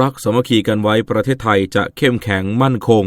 รักสามัคคีกันไว้ประเทศไทยจะเข้มแข็งมั่นคง